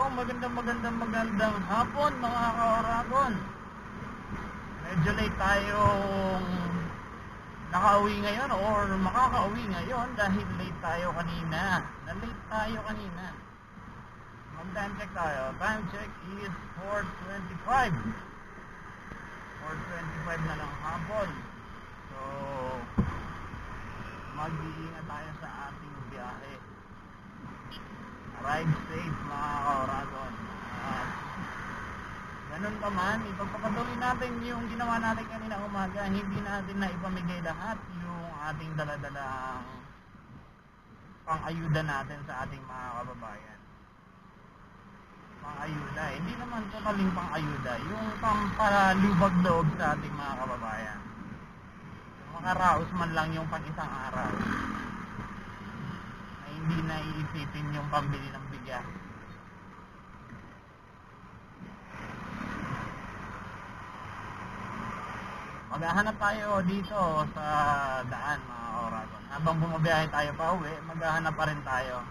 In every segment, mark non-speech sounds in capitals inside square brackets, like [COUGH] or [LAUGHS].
Yo, magandang magandang magandang hapon mga ka-Oragon. Medyo late tayong nakauwi ngayon or makakauwi ngayon dahil late tayo kanina. Na-late tayo kanina. Mag-time check tayo. Time check is 4.25. 4.25 na lang hapon. So, mag-iingat tayo sa ating biyahe. Ride safe mga ka-Oragon. At ganun pa man, ipagpapatuloy natin yung ginawa natin kanina umaga. Hindi natin na ipamigay lahat yung ating daladalang pang-ayuda natin sa ating mga kababayan. Pang-ayuda. Hindi naman totaling pang-ayuda. Yung pampalubag loob sa ating mga kababayan. Makaraos man lang yung pang isang araw hindi na iisipin yung pambili ng bigas. Maghahanap tayo dito sa daan mga Oragon. Habang bumabiyahe tayo pa uwi, maghahanap pa rin tayo.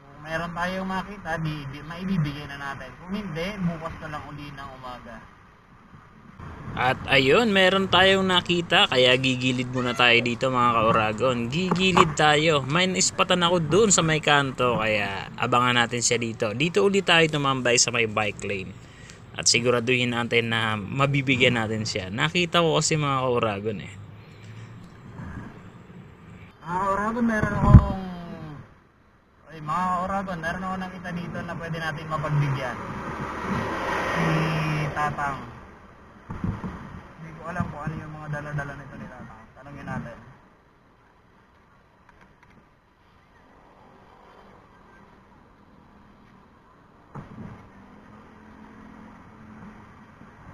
Kung meron tayong makita, di, di maibibigay na natin. Kung hindi, bukas na lang uli ng umaga. At ayun, meron tayong nakita kaya gigilid muna tayo dito mga ka-Oragon. Gigilid tayo. May ispatan ako dun sa may kanto kaya abangan natin siya dito. Dito ulit tayo tumambay sa may bike lane. At siguraduhin natin na mabibigyan natin siya. Nakita ko kasi mga ka-Oragon eh. Mga Oragon, meron akong... Ay, mga Oragon, meron akong nakita dito na pwede natin mapagbigyan. Si Tatang. Ko alam kung ano yung mga dala-dala nito ni Tatang. Tanungin natin.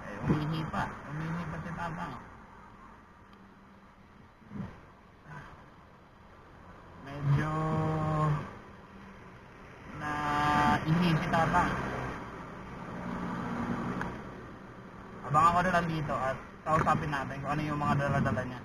Eh, umihi pa. Umihi pa si Tatang. medyo na ihi si Tatang. Abangan ko na lang dito at kausapin natin kung ano yung mga dala-dala niya.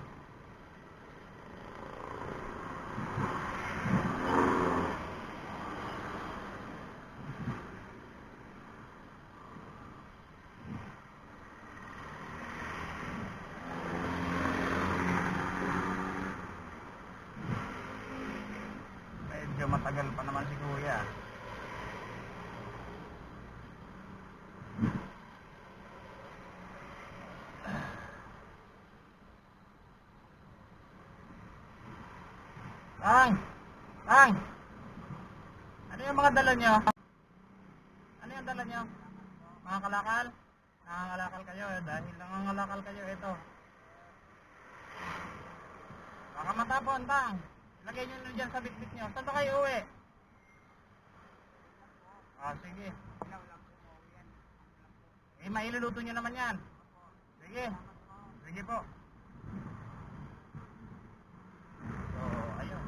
Medyo matagal pa naman si Kuya. Tang! Tang! Ano yung mga dala nyo? Ano yung dala nyo? Mga kalakal? Nangangalakal kayo eh, dahil nangangalakal kayo ito. Baka matapon, Tang! Lagay nyo na dyan sa bitbit nyo. Saan ba kayo uwi? Ah, sige. Eh, mailuluto nyo naman yan. Sige. Sige po. So, ayun.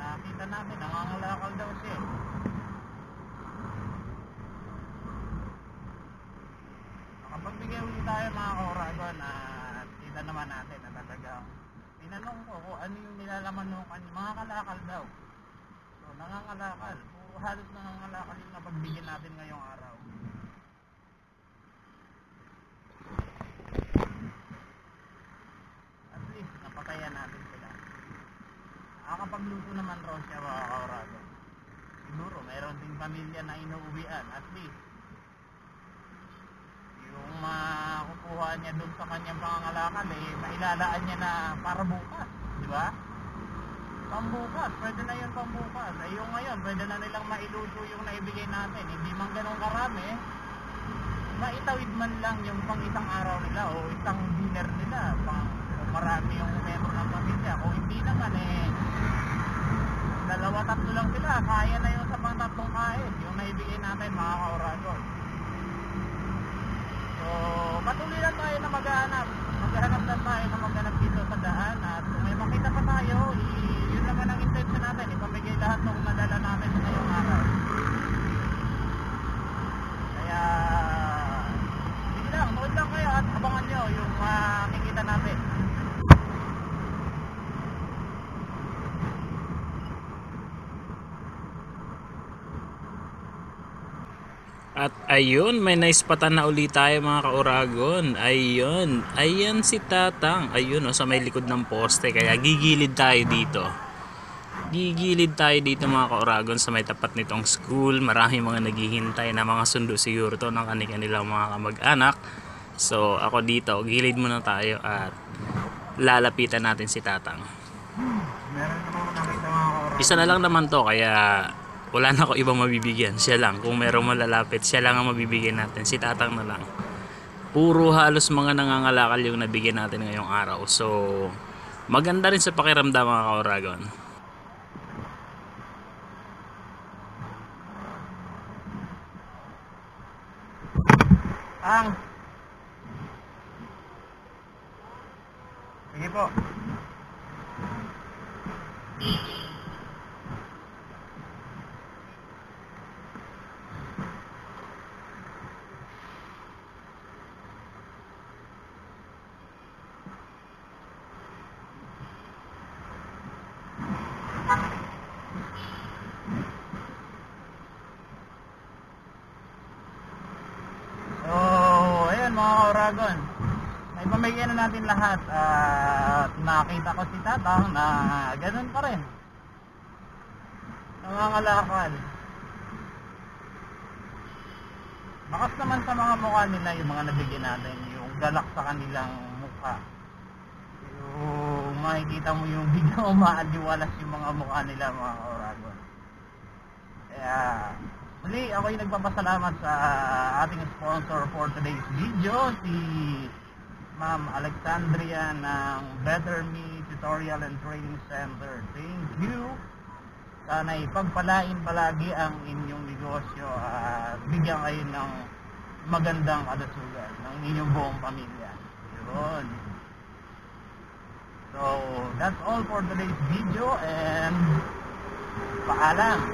Nakita namin, nangangalakal daw siya. eh. Nakapagbigay ulit tayo mga kauragon at kita naman natin na talagang tinanong ko kung ano yung nilalaman ng kanya. Mga kalakal daw. So, nangangalakal. Puro halos nangangalakal yung napagbigyan natin ngayong araw. At napatayan natin sila. Nakakapagluto naman raw siya mga kauragon. Siguro, mayroon ding pamilya na inuuwian. At least, yung makukuha niya doon sa kanyang pangangalakal eh, mailalaan niya na para bukas, di ba? Pambukas, pwede na yun pambukas. Ay yung ngayon, pwede na nilang mailuto yung naibigay natin. Hindi man ganun karami, maitawid man lang yung pang isang araw nila o isang dinner nila. Pang, kung marami yung membro ng pamilya. Kung hindi naman eh, dalawa tatlo lang sila. Kaya na yung sa pang tatlong kain. Yung naibigay natin mga kauragon. So, patuloy lang tayo na maghahanap. Maghahanap lang tayo na maghanap dito sa daan. At kung may makita pa tayo, i- yun naman ang intention natin. Ipamigay lahat ng nadala namin sa ngayong araw. Kaya, sige lang, nood lang kayo at abangan nyo yung makikita natin. At ayun, may naispatan na ulit tayo mga kauragon. Ayun, ayan si Tatang. Ayun, oh, sa may likod ng poste. Kaya gigilid tayo dito. Gigilid tayo dito mga kauragon sa may tapat nitong school. Marami mga naghihintay na mga sundo siguro to ng kanilang mga kamag-anak. So ako dito, gilid muna tayo at lalapitan natin si Tatang. Kauragon. Isa na lang naman to kaya wala na ako ibang mabibigyan. Siya lang. Kung merong malalapit, siya lang ang mabibigyan natin. Si Tatang na lang. Puro halos mga nangangalakal yung nabigyan natin ngayong araw. So, maganda rin sa pakiramdam mga kauragon. Ang. Sige po. So, ayan kauragon. May pamigyan na natin lahat at nakita ko si Tatang na ganun pa rin. Nangangalakal. Bakas naman sa mga mukha nila yung mga nabigyan natin, yung galak sa kanilang mukha. Yung makikita mo yung [LAUGHS] biglang umaaliwalas yung mga mukha nila mga kauragon. Muli ako yung nagpapasalamat sa ating sponsor for today's video, si Ma'am Alexandria ng Better Me Tutorial and Training Center. Thank you. Sana ipagpalain palagi ang inyong negosyo at bigyan kayo ng magandang kalusugan ng inyong buong pamilya. Yun. So, that's all for today's video and paalam.